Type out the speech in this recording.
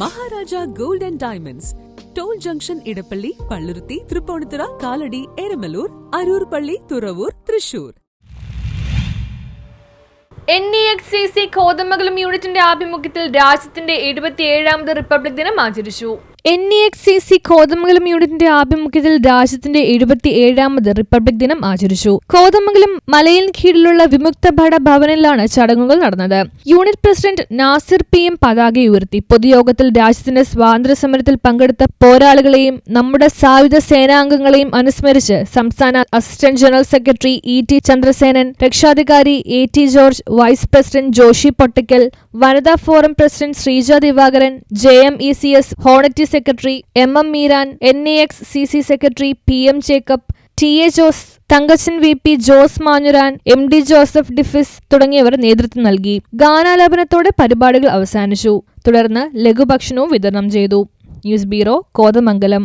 Maharaja gold and diamonds. Toll junction Edappally Palluruthy Tripunithura Kalady Eramalloor Aroor Palli Thuravoor Thrissur. N E X C C Kothamangalam യൂണിറ്റിന്റെ ആഭിമുഖ്യത്തിൽ രാജ്യത്തിന്റെ എഴുപത്തിയേഴാമത് republic ദിനം ആചരിച്ചു. N E X C C Kothamangalam യൂണിറ്റിന്റെ ആഭിമുഖ്യത്തിൽ രാജ്യത്തിന്റെ എഴുപത്തി ഏഴാമത് റിപ്പബ്ലിക് ദിനം ആചരിച്ചു. കോതമംഗലം മലയിൽ കീഴിലുള്ള വിമുക്ത ഭട ഭവനിലാണ് ചടങ്ങുകൾ നടന്നത്. Unit president Nasir P M പതാക ഉയർത്തി. പൊതുയോഗത്തിൽ രാജ്യത്തിന്റെ സ്വാതന്ത്ര്യ സമരത്തിൽ പങ്കെടുത്ത പോരാളികളെയും നമ്മുടെ സായുധ സേനാംഗങ്ങളെയും അനുസ്മരിച്ച് സംസ്ഥാന assistant general secretary E T Chandrasenan രക്ഷാധികാരി A T George vice president Joshy Pottikkal വനിതാ forum president Sreeja Divakaran J M E C S honorary secretary M M Meeran N A X C C secretary P M Jacob T A Jose Thankachan V P Jose Manjooran M D Joseph ഡിഫിസ് തുടങ്ങിയവർ നേതൃത്വം നൽകി. ഗാനാലാപനത്തോടെ പരിപാടികൾ അവസാനിച്ചു. തുടർന്ന് ലഘുഭക്ഷണവും വിതരണം ചെയ്തു. News bureau Kothamangalam.